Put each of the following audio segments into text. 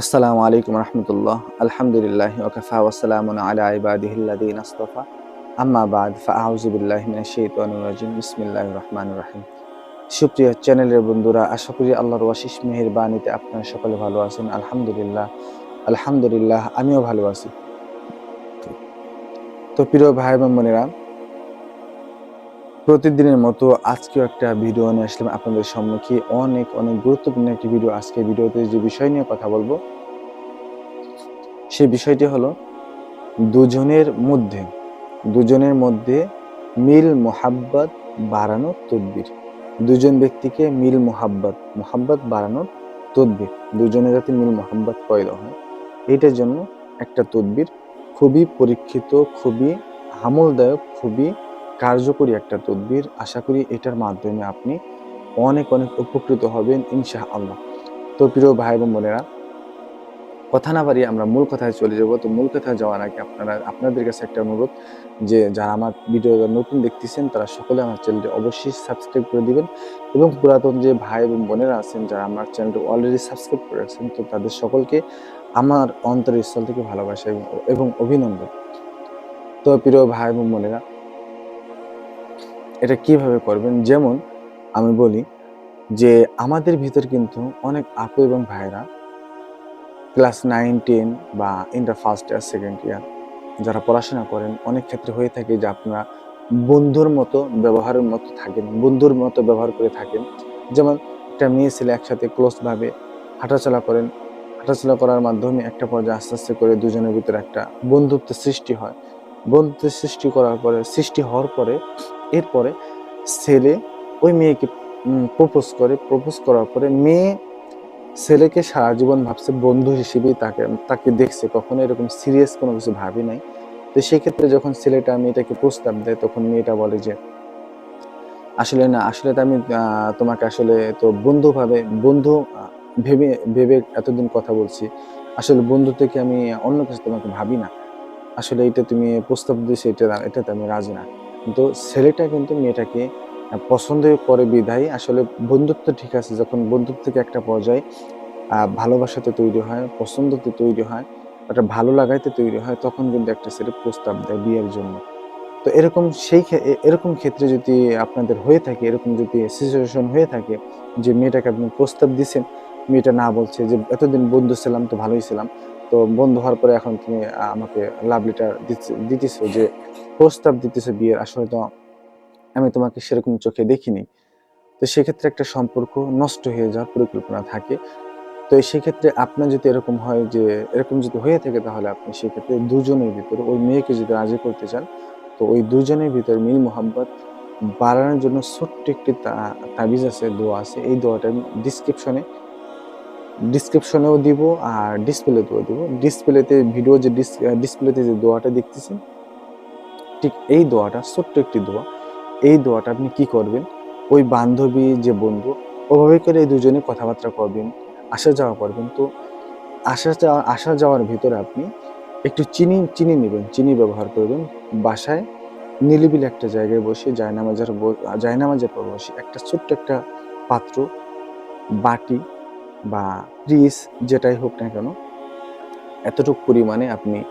আসসালামু আলাইকুম রহমতুল্লাহ। আলহামদুলিল্লাহ ওকাফা ওয়াসালামুন আলা ইবাদিহিল্লাদিন আস্তফা। আম্মা বাদ ফাআউযুবিল্লাহি মিনাশ শাইতানির রাজিম। বিসমিল্লাহির রহমানির রহিম। সুপ্রিয় চ্যানেলের বন্ধুরা, আশা করি আল্লাহর ওয়াশিস মেহেরবানিতে আপনারা সকলে ভালো আছেন। আলহামদুলিল্লাহ আলহামদুলিল্লাহ, আমিও ভালো আছি। তো প্রিয় ভাই বোনেরা প্রতিদিনের মতো আজকেও একটা ভিডিও নিয়ে আসলাম আপনাদের সম্মুখে। অনেক অনেক গুরুত্বপূর্ণ একটি ভিডিও আজকে ভিডিওতে যে বিষয় নিয়ে কথা বলব, সে বিষয়টি হলো দুজনের মধ্যে দুজনের মধ্যে মিল মোহাব্বত বাড়ানোর তদবির। দুজন ব্যক্তিকে মিল মোহাব্বত মোহাব্বত বাড়ানোর তদবির। দুজনের যাতে মিল মোহাব্বত পয়দা হয়। এইটার জন্য একটা তদবির খুবই পরীক্ষিত, খুবই আমলদায়ক, খুবই কার্যকরী একটা তদবির। আশা করি এটার মাধ্যমে আপনি অনেক অনেক উপকৃত হবেন ইনশা আল্লাহ তো প্রিয় ভাই এবং বোনেরা, কথা না বাড়িয়ে আমরা মূল কথায় চলে যাব। তো মূল কথায় যাওয়ার আগে আপনারা, আপনাদের কাছে একটা অনুরোধ যে যারা আমার ভিডিও নতুন দেখতেছেন, তারা সকলে আমার চ্যানেলটি অবশ্যই সাবস্ক্রাইব করে দিবেন এবং পুরাতন যে ভাই এবং বোনেরা আছেন, যারা আমার চ্যানেলটি অলরেডি সাবস্ক্রাইব করে রাখছেন তো তাদের সকলকে আমার অন্তরের স্থল থেকে ভালোবাসা এবং অভিনন্দন। তো প্রিয় ভাই এবং বোনেরা এটা কীভাবে করবেন? যেমন আমি বলি যে আমাদের ভিতর কিন্তু অনেক আপু এবং ভাইরা ক্লাস নাইন টেন বা inter first year second year যারা পড়াশোনা করেন, অনেক ক্ষেত্রে হয়ে থাকে যে আপনারা বন্ধুর মতো ব্যবহারের মতো থাকেন, বন্ধুর মতো ব্যবহার করে থাকেন। যেমন একটা মেয়ে ছেলে একসাথে ক্লোজভাবে হাঁটাচলা করেন, হাঁটাচলা করার মাধ্যমে একটা পর্যায়ে আস্তে আস্তে করে দুজনের ভিতরে একটা বন্ধুত্ব সৃষ্টি হয়। বন্ধুত্ব সৃষ্টি করার পরে, সৃষ্টি হওয়ার পরে এরপরে ছেলে ওই মেয়েকে প্রপোজ করে প্রপোজ করার পরে মেয়ে ছেলেকে সারা জীবন ভাবছে বন্ধু হিসেবেই তাকে তাকে দেখছে। কখনো এরকম সিরিয়াস কোনো কিছু ভাবি নাই। তো সেক্ষেত্রে যখন ছেলেটা, মেয়েটাকে প্রস্তাব দেয়, তখন মেয়েটা বলে যে, আসলে না, আসলে তো আমি তোমাকে আসলে তো বন্ধু ভাবে, বন্ধু ভেবে ভেবে এতদিন কথা বলছি। আসলে বন্ধু থেকে আমি অন্য কিছু তোমাকে ভাবি না। আসলে এটা তুমি প্রস্তাব দিয়েছ, এটা, এটাতে আমি রাজি না। কিন্তু ছেলেটা কিন্তু মেয়েটাকে পছন্দ করে বিধায় আসলে বন্ধুত্ব ঠিক আছে, যখন বন্ধুত্ব থেকে একটা পর্যায়ে ভালোবাসাতে তৈরি হয়, পছন্দতে তৈরি হয়, একটা ভালো লাগাইতে তৈরি হয়, তখন কিন্তু একটা ছেলে প্রস্তাব দেয় বিয়ের জন্য। তো এরকম সেই এরকম ক্ষেত্রে যদি আপনাদের হয়ে থাকে, এরকম যদি সিচুয়েশন হয়ে থাকে যে মেয়েটাকে আপনি প্রস্তাব দিচ্ছেন মেয়েটা না বলছে যে, এতদিন বন্ধু ছিলাম তো ভালোই ছিলাম। তো বন্ধু হওয়ার পরে এখন তুমি আমাকে লাভ লেটার দিতেছো যে প্রস্তাব দিতেছো বিয়ের। আসলে তো আমি তোমাকে সেরকম চোখে দেখিনি। তো সেক্ষেত্রে একটা সম্পর্ক নষ্ট হয়ে যাওয়ার পরিকল্পনা থাকে। তো সেক্ষেত্রে আপনার যদি এরকম হয় যে, এরকম যদি হয়ে থাকে তাহলে আপনি সেক্ষেত্রে দুজনের ভিতরে, ওই মেয়েকে যদি রাজি করতে চান, তো ওই দুজনের ভিতরে মিল মোহাম্মত বাড়ানোর জন্য ছোট্ট একটি তাবিজ আছে, দোয়া আছে। এই দোয়াটা আমি ডিসক্রিপশনে ডিসক্রিপশনেও দিব আর ডিসপ্লেতেও দিব। ডিসপ্লেতে ভিডিও যে ডিসপ্লেতে যে দোয়াটা দেখতেছেন ঠিক এই দোয়াটা, ছোট্ট একটি দোয়া, এই দোয়াটা আপনি কি করবেন? ওই বান্ধবী যে বন্ধু, ওভাবে করে এই দুজনে কথাবার্তা করবেন, আসা যাওয়া করবেন। তো আসা যাওয়া আসা যাওয়ার ভিতরে আপনি একটু চিনি চিনি নেবেন, চিনি ব্যবহার করবেন। বাসায় নিলিবিলি একটা জায়গায় বসে জায়নামাজের জায়নামাজের পর বসে একটা ছোট্ট একটা পাত্র, বাটি বা ফ্রিজ যেটাই হোক না কেন, এতটুকু পরিমাণে আপনি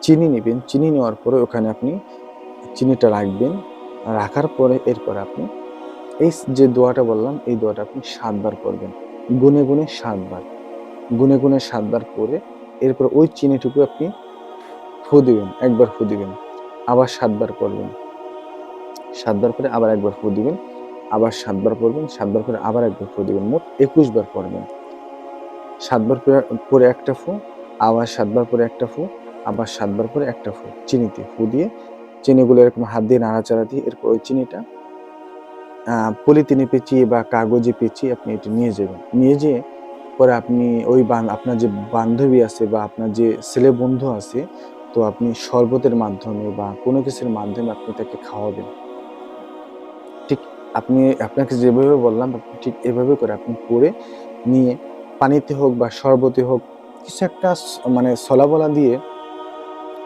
চিনি নেবেন। চিনি নেওয়ার পরে ওখানে আপনি চিনিটা রাখবেন। রাখার পরে এরপরে আপনি এই যে দোয়াটা বললাম, এই দোয়াটা আপনি সাতবার করবেন। গুনে গুনে সাতবার। গুনে গুনে সাতবার করে এরপর ওই চিনিটুকু আপনি ফু দিবেন, একবার ফু দিবেন। আবার সাতবার করবেন। সাতবার করে আবার একবার ফু দিবেন। আবার সাতবার পড়বেন, সাতবার করে আবার একবার ফু দিবেন, মোট একুশ বার করবেন সাতবার করে একটা ফু, আবার সাতবার পরে একটা ফু, আবার সাতবার পরে একটা ফু, চিনিতে ফু দিয়ে, চিনিগুলো এরকম হাত দিয়ে নাড়াচাড়া দিয়ে এরপর ওই চিনিটা পলিথিনে পেঁচিয়ে বা কাগজে পেঁচিয়ে আপনি এটা নিয়ে যাবেন। নিয়ে যেয়ে পরে আপনি ওই আপনার যে বান্ধবী আছে বা আপনার যে ছেলে বন্ধু আছে, তো আপনি শরবতের মাধ্যমে বা কোনো কিছুর মাধ্যমে আপনি তাকে খাওয়াবেন। আপনি আপনাকে যেভাবে বললাম ঠিক এভাবে করে আপনি করে নিয়ে পানিতে হোক বা শরবতে হোক কিছু একটা মানে সলাবলা দিয়ে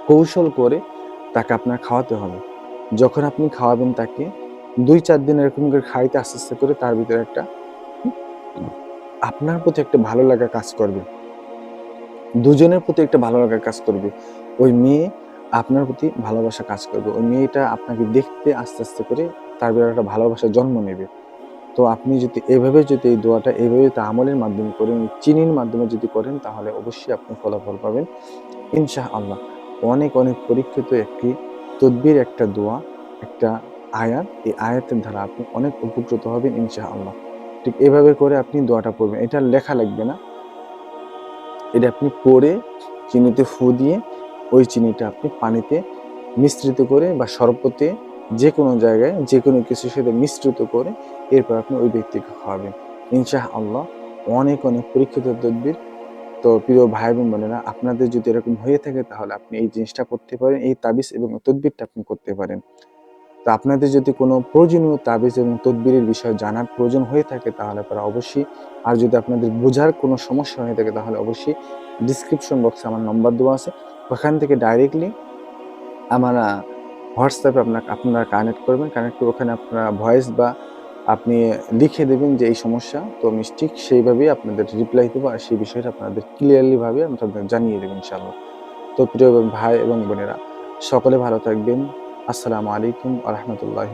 কৌশল করে তাকে আপনার খাওয়াতে হবে। যখন আপনি খাওয়াবেন তাকে দুই চার দিন এরকম করে খাইতে আস্তে আস্তে করে তার ভিতরে একটা আপনার প্রতি একটা ভালো লাগা কাজ করবে। দুজনের প্রতি একটা ভালো লাগা কাজ করবে। ওই মেয়ে আপনার প্রতি ভালোবাসা কাজ করবে। ওই মেয়েটা আপনাকে দেখতে আস্তে আস্তে করে তার ভিতরে একটা ভালোবাসা জন্ম নেবে। তো আপনি যদি এভাবে যদি এই দোয়াটা এইভাবে তা আমলের মাধ্যমে করেন চিনির মাধ্যমে যদি করেন, তাহলে অবশ্যই আপনি ফলাফল পাবেন। ইনশা আল্লাহ অনেক অনেক পরীক্ষিত একটি তদ্বির, একটা দোয়া, একটা আয়াত। এই আয়াতের দ্বারা আপনি অনেক উপকৃত হবেন ইনশা আল্লাহ ঠিক এভাবে করে আপনি দোয়াটা পড়বেন। এটা লেখা লাগবে না। এটা আপনি পড়ে চিনিতে ফু দিয়ে ওই চিনিটা আপনি পানিতে মিশ্রিত করে বা শরবতে যে কোনো জায়গায় যে কোনো কিছুর সাথে মিশ্রিত করে এরপর আপনি ওই ব্যক্তিকে খাওয়াবেন। ইনশাহ আল্লাহ অনেক অনেক পরীক্ষিত তদ্বির। তো প্রিয় ভাই বোন বোনেরা, আপনাদের যদি এরকম হয়ে থাকে, তাহলে আপনি এই জিনিসটা করতে পারেন, এই তাবিজ এবং তদ্বিরটা আপনি করতে পারেন। তো আপনাদের যদি কোনো প্রয়োজনীয় তাবিজ এবং তদবিরের বিষয়ে জানার প্রয়োজন হয়ে থাকে, তাহলে আপনারা অবশ্যই, আর যদি আপনাদের বোঝার কোনো সমস্যা হয়ে থাকে, তাহলে অবশ্যই ডিসক্রিপশন বক্সে আমার নম্বর দেওয়া আছে। ওখান থেকে ডাইরেক্টলি আমার হোয়াটসঅ্যাপে আপনার আপনারা কানেক্ট করবেন কানেক্ট করে ওখানে আপনারা ভয়েস বা আপনি লিখে দেবেন যে এই সমস্যা, তো আমি ঠিক সেইভাবেই আপনাদের রিপ্লাই দেবো আর সেই বিষয়টা আপনাদের ক্লিয়ারলিভাবে আমি আপনাদের জানিয়ে দেবেন ইনশাআল্লাহ। তো প্রিয় ভাই এবং বোনেরা, সকলে ভালো থাকবেন। আসসালামু আলাইকুম আ রহমতুল্লাহ